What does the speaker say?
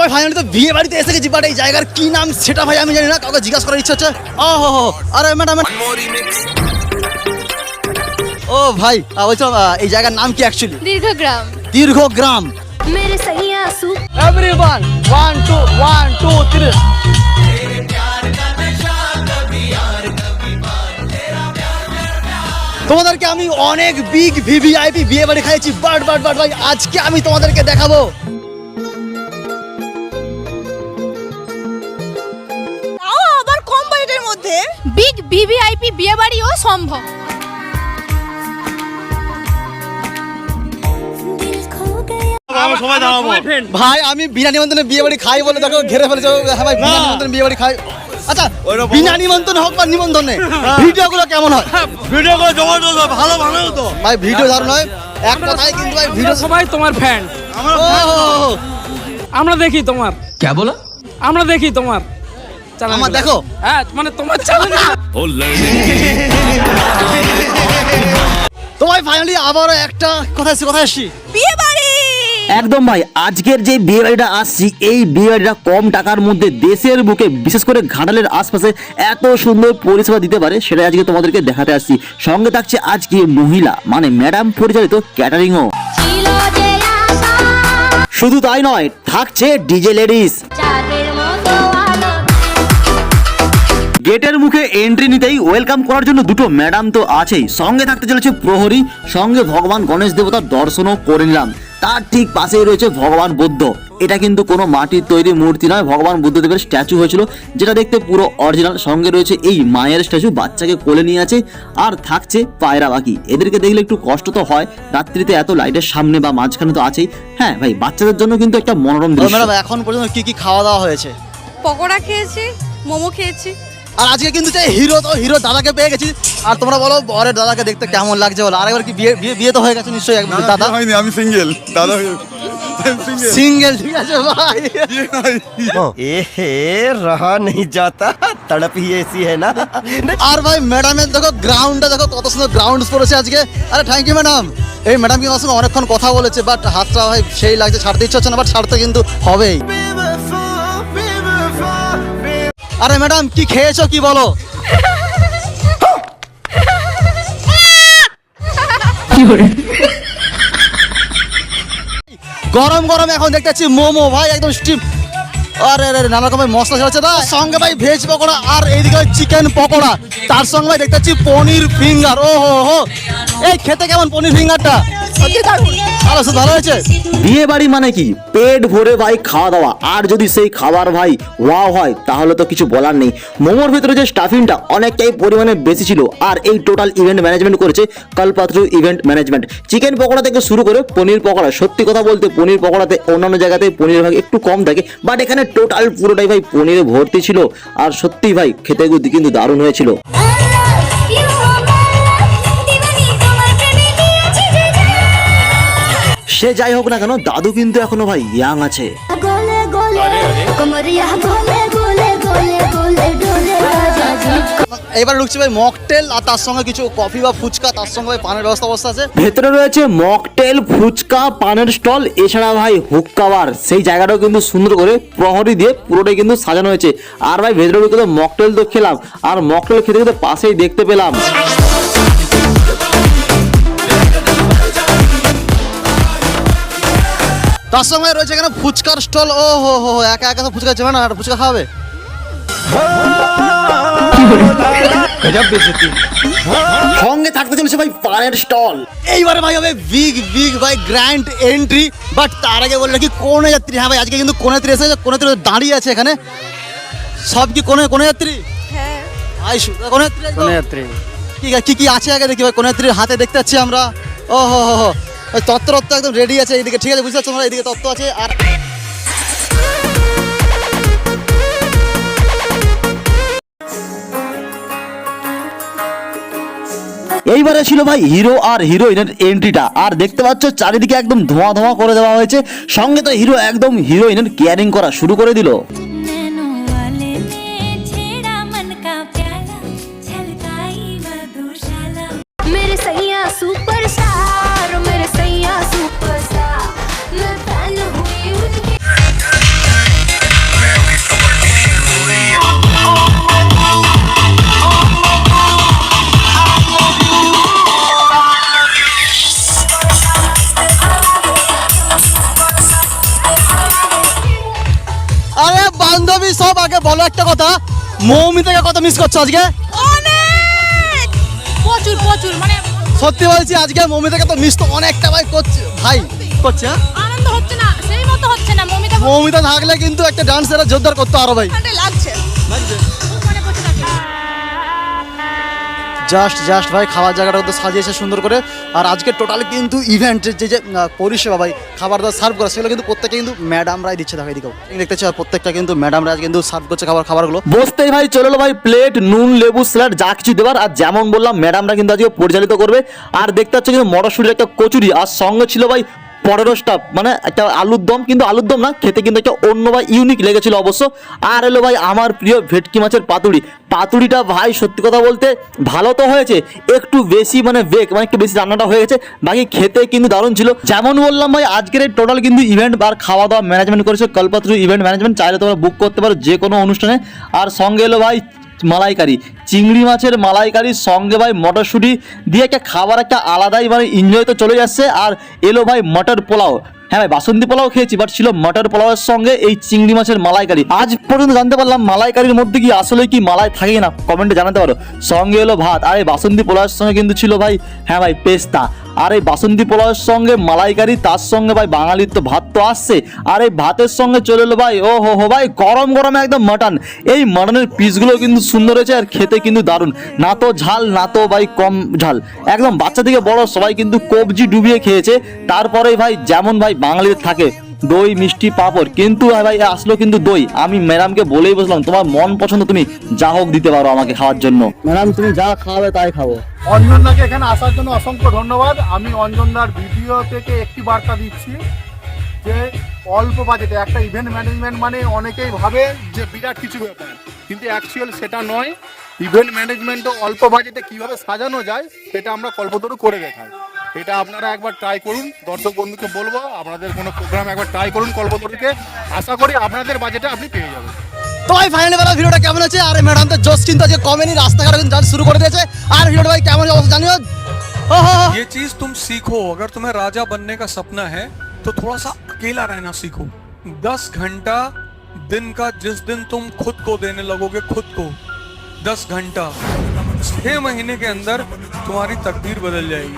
ভাই ফাইনালি তো বিয়ে বাড়িতে এসে গেছি বাট এই জায়গার কি নাম সেটা ভাই আমি জানি না কাউকে জিজ্ঞাসা করার ইচ্ছা হচ্ছে। ও হো হো আরে ম্যাডাম ও ভাই বলছিলাম এই জায়গার নাম কি অ্যাকচুয়ালি দীর্ঘগ্রাম। দীর্ঘ গ্রাম মেরে সैया सू everyone one two one two three তোমাদেরকে আমি অনেক বিগ ভিভিআইপি বিয়ে বাড়ি খাইছি বাট বাট বাট ভাই আজকে আমি তোমাদেরকে দেখাবো। মধ্যে বিগ ভিভিআইপি বিয়ে বাড়িও সম্ভব। ভাই আমি বিনা নিমন্ত্রণে বিয়ে বাড়ি খাই বলে দেখো ঘেরে ফেলেছো হ্যাঁ ভাই বিনা নিমন্ত্রণে বিয়ে বাড়ি খাই। আচ্ছা বিনা নিমন্ত্রণ হোক বা নিমন্ত্রণে হ্যাঁ। ভিডিওগুলো কেমন হয়? ভিডিওগুলো জবরদস্ত ভালো ভালো তো ভাই ভিডিও হ্যাঁ। দারুণ হয়। এক কথায় কিন্তু ভাই ভিডিও সবাই তোমার ফ্যান আমরা দেখি তোমার। কে বলো? আমরা দেখি তোমার। Channel আমার দেখো? হ্যাঁ মানে তোমার তো ভাই ফাইনালি আবারও একটা কথা এসে কথা এসছি বিয়ে বাড়ি। একদম ভাই আজকের যে বিয়ে বাড়িটা আসছি এই বিয়ে বাড়িটা কম টাকার মধ্যে দেশের বুকে বিশেষ করে ঘাটালের আশপাশে এত সুন্দর পরিষেবা দিতে পারে সেটা আজকে তোমাদেরকে দেখাতে আসছি। সঙ্গে থাকছে আজকে মহিলা মানে ম্যাডাম পরিচালিত ক্যাটারিংও শুধু তাই নয় থাকছে ডিজে লেডিস গেটের মুখে এন্ট্রি নিতেই ওয়েলকাম করার জন্য দুটো ম্যাডাম তো আছেই। সঙ্গে থাকতে চলেছে প্রহরী সঙ্গে ভগবান গণেশ দেবতার দর্শনও করে নিলাম। তার ঠিক পাশেই রয়েছে ভগবান বুদ্ধ। এটা কিন্তু কোনো মাটির তৈরি মূর্তি নয় ভগবান বুদ্ধদেবের স্ট্যাচু হয়েছিল যেটা দেখতে পুরো অরিজিনাল সঙ্গে রয়েছে এই মায়ের স্ট্যাচু বাচ্চাকে কোলে নিয়ে আছে আর থাকছে পায়রা বাকি। এদেরকে দেখলে একটু কষ্ট তো হয় রাত্রিতে এত লাইটের সামনে বা মাঝখানে তো আছেই। হ্যাঁ ভাই বাচ্চাদের জন্য কিন্তু একটা মনোরম দৃশ্য। ম্যাডাম এখন পর্যন্ত কি কি খাওয়া দাওয়া হয়েছে? পকোড়া খেয়েছি মোমো খেয়েছি। আর আজকে কিন্তু যে হিরো তো হিরো দাদাকে পেয়ে গেছি। আর তোমরা বলো বরের দাদাকে দেখতে কেমন লাগছে বলো? আরেকবার কি বিয়ে বিয়ে বিয়ে তো হয়ে গেছে নিশ্চয়ই একবার। দাদা? হয়নি আমি সিঙ্গেল দাদা সিঙ্গেল ঠিক আছে ভাই। এ হে রহা নেই যাতা তড়প হি এসি হে না। আর ভাই ম্যাডামের দেখো গ্রাউন্ডটা দেখো কত সুন্দর গ্রাউন্ড পড়েছে আজকে। আরে থ্যাংক ইউ ম্যাডাম এই ম্যাডাম কি আমার সঙ্গে অনেকক্ষণ কথা বলেছে বাট হাতটা ভাই সেই লাগছে ছাড়তে ইচ্ছে হচ্ছে না বাট ছাড়তে কিন্তু হবেই। আরে ম্যাডাম কি খেয়েছো কি বলো? গরম গরম এখন দেখতেছি মোমো ভাই একদম স্টিম আরে আরে নানা রকমের মশলা চলছে না সঙ্গে ভাই ভেজ পকোড়া আর এইদিকে চিকেন পকোড়া। তার সঙ্গে ভাই দেখতে পাচ্ছি পনির ফিঙ্গার। ও হো হো এই খেতে কেমন পনির ফিঙ্গারটা? সত্যি সে ভালো হয়েছে। বিয়ে বাড়ি মানে কি? পেট ভরে ভাই খাওয়া দাওয়া। আর যদি সেই খাবার ভাই ওয়াও হয় তাহলে তো কিছু বলার নেই। মোমোর ভিতরে যে স্টাফিংটা অনেকটাই পরিমাণে বেশি ছিল আর এই টোটাল ইভেন্ট ম্যানেজমেন্ট করেছে কলপাত্রু ইভেন্ট ম্যানেজমেন্ট চিকেন পকোড়া থেকে শুরু করে পনির পকোড়া সত্যি কথা বলতে পনির পকোড়াতে অন্যান্য জায়গাতে পনির ভাগ একটু কম থাকে বাট এখানে টোটাল পুরোটাই ভাই পনিরে ভর্তি ছিল। আর সত্যিই ভাই খেতে কিন্তু দারুণ হয়েছিল। সে যাই হোক না কেন দাদু কিন্তু এখনও ভাই ইয়াং আছে। এবার ঢুকছে ভাই মকটেল আর তার সঙ্গে কিছু কফি বা ফুচকা তার সঙ্গে ভাই পানের ব্যবস্থা অবস্থা আছে। ভেতরে রয়েছে মকটেল ফুচকা পানের স্টল এছাড়া ভাই হুক্কা বার সেই জায়গাটাও কিন্তু সুন্দর করে প্রহরী দিয়ে পুরোটাই কিন্তু সাজানো হয়েছে। আর ভাই ভেতরে ঢুকে তো মকটেল তো খেলাম আর মকটেল খেতে খেতে পাশেই দেখতে পেলাম। তার সঙ্গে রয়েছে এখানে ফুচকার স্টল। ও হো হো হো, একা একা তো ফুচকা চেবে না? একটা ফুচকা খাওয়াবে সঙ্গে থাকতে চলেছে ভাই পানের স্টল। এইবারে ভাই হবে বিগ বিগ ভাই গ্র্যান্ড এন্ট্রি বাট তার আগে বললে কি কোন যাত্রী? হ্যাঁ ভাই আজকে কিন্তু কোন যাত্রী এসেছে কোন যাত্রী দাঁড়িয়ে আছে এখানে। সব কি কোন কোন যাত্রী? হ্যাঁ। আই কোন যাত্রী একদম? যাত্রী? ঠিক আছে কি কি আছে আগে দেখি ভাই কোন যাত্রীর হাতে দেখতে পাচ্ছি আমরা। ও হো হো। তত্ত্ব একদম রেডি আছে এইদিকে। ঠিক আছে, বুঝতে তোমরা? এইদিকে তত্ত্ব আছে, আর এইবারে ছিল ভাই হিরো আর হিরোইনের এন্ট্রিটা আর দেখতে পাচ্ছ, চারিদিকে একদম ধোঁয়া ধোঁয়া করে দেওয়া হয়েছে। সঙ্গে তো হিরো একদম হিরোইনের কেয়ারিং করা শুরু করে দিল। বলো একটা কথা। মৌমিতাকে কত মিস করছ আজকে? অনেক! প্রচুর প্রচুর মানে সত্যি বলছি আজকে মৌমিতাকে তো মিস তো অনেকটা ভাই করছে। ভাই করছে হ্যাঁ? আনন্দ হচ্ছে না সেই মতো হচ্ছে না মৌমিতা মৌমিতা থাকলে কিন্তু একটা ডান্স এরা জোরদার করতো আরও ভাই। লাগছে। মানে জাস্ট জাস্ট ভাই, খাওয়ার জায়গাটা কিন্তু সাজিয়েছে সুন্দর করে। আর আজকে টোটাল কিন্তু ইভেন্টের যে যে পরিষেবা ভাই, খাবার দাবার সার্ভ করা, সেগুলো কিন্তু প্রত্যেকে কিন্তু ম্যাডামরাই দিচ্ছে দেখা এদিকেও। দেখতে চাই প্রত্যেকটা কিন্তু ম্যাডামরা আজ কিন্তু সার্ভ করছে খাবার, খাবারগুলো। বসতেই ভাই, চলে ভাই প্লেট নুন, লেবু স্যালাড যা কিছু দেবার, আর যেমন বললাম ম্যাডামরা কিন্তু আজকে পরিচালিত করবে। আর দেখতে পাচ্ছ কিন্তু মটরশুটির একটা কচুরি, আর সঙ্গে ছিল ভাই পনেরো স্টাফ মানে একটা আলুর দম, কিন্তু আলুর দম না, খেতে কিন্তু একটা অন্য ভাই ইউনিক লেগেছিল অবশ্য। আর এলো ভাই আমার প্রিয় ভেটকি মাছের পাতুড়ি। পাতুড়িটা ভাই, সত্যি কথা বলতে ভালো তো হয়েছে, একটু বেশি মানে বেক মানে একটু বেশি রান্নাটা হয়ে গেছে, বাকি খেতে কিন্তু দারুণ ছিল। যেমন বললাম ভাই, আজকের এই টোটাল কিন্তু ইভেন্ট আর খাওয়া দাওয়া ম্যানেজমেন্ট করেছে, কল্পতরু ইভেন্ট ম্যানেজমেন্ট চাইলে তোমরা বুক করতে পারো যে কোনো অনুষ্ঠানে। আর সঙ্গে এলো ভাই মালাইকারি। চিংড়ি মাছের মালাইকারির সঙ্গে ভাই মটরশুঁটি দিয়ে একটা খাবার, একটা আলাদাই মানে এনজয় তো চলে যাচ্ছে আর এলো ভাই মটর পোলাও। হ্যাঁ ভাই, বাসন্তী পোলাও খেয়েছি বাট ছিল মটর পোলাওয়ের সঙ্গে এই চিংড়ি মাছের মালাইকারি। আজ পর্যন্ত জানতে পারলাম মালাইকারির মধ্যে কি আসলে কি মালাই থাকে না। কমেন্টে জানাতে পারো। সঙ্গে এলো ভাত। আর এই বাসন্তী পোলাওয়ের সঙ্গে কিন্তু ছিল ভাই হ্যাঁ ভাই, পেস্তা। আর এই বাসন্তী পোলাওয়ের সঙ্গে মালাইকারি, তার সঙ্গে ভাই বাঙালির তো ভাত তো আসছে। আর এই ভাতের সঙ্গে চলে এলো ভাই, ও হো হো ভাই, গরম গরম একদম মাটন। এই মাটনের পিসগুলো কিন্তু সুন্দর হয়েছে আর খেতে কিন্তু দারুণ। না তো ঝাল, না তো ভাই কম ঝাল। একদম বাচ্চা থেকে বড় সবাই কিন্তু কবজি ডুবিয়ে খেয়েছে। তারপরে ভাই যেমন ভাই বাঙালিদের থাকে। দই মিষ্টি পাঁপড় কিন্তু ভাই আসলো কিন্তু দই। আমি ম্যাডামকে বলেই বসলাম তোমার মন পছন্দ তুমি যা হোক দিতে পারো আমাকে খাওয়ার জন্য। ম্যাডাম তুমি যা খাওয়াবে তাই খাব। অঞ্জনদাকে এখানে আসার জন্য অসংখ্য ধন্যবাদ। আমি অঞ্জনদার ভিডিও থেকে একটি বার্তা দিচ্ছি যে অল্প বাজেটে একটা ইভেন্ট ম্যানেজমেন্ট মানে অনেকেই ভাবে যে বিরাট কিছু ব্যাপার। কিন্তু অ্যাকচুয়াল সেটা নয়। ইভেন্ট ম্যানেজমেন্টও অল্প বাজেটে কীভাবে সাজানো যায় সেটা আমরা কল্পতরু করে দেখাই। এটা আপনারা একবার ট্রাই করুন দর্শক বন্ধুকে বলবো আপনাদের কোনো প্রোগ্রাম একবার ট্রাই করুন কল্পতরুকে আশা করি আপনাদের বাজেটে আপনি পেয়ে যাবেন তো ভাই ফাইনালি বেলা ভিডিওটা কেমন আছে আর ম্যাডাম তো জোস কিন্তু আজকে কমেনি রাস্তাঘাটে কিন্তু ডান্স শুরু করে দিয়েছে আর ভিডিওটা ভাই কেমন অবস্থা জানিও ও হো হো। ये चीज तुम सीखो अगर तुम्हें राजा बनने का सपना है तो थोड़ा सा अकेला रहना सीखो दस घंटा दिन का जिस दिन तुम खुद को देने लगोगे खुद को दस घंटा छह महीने के अंदर तुम्हारी तकदीर बदल जाएगी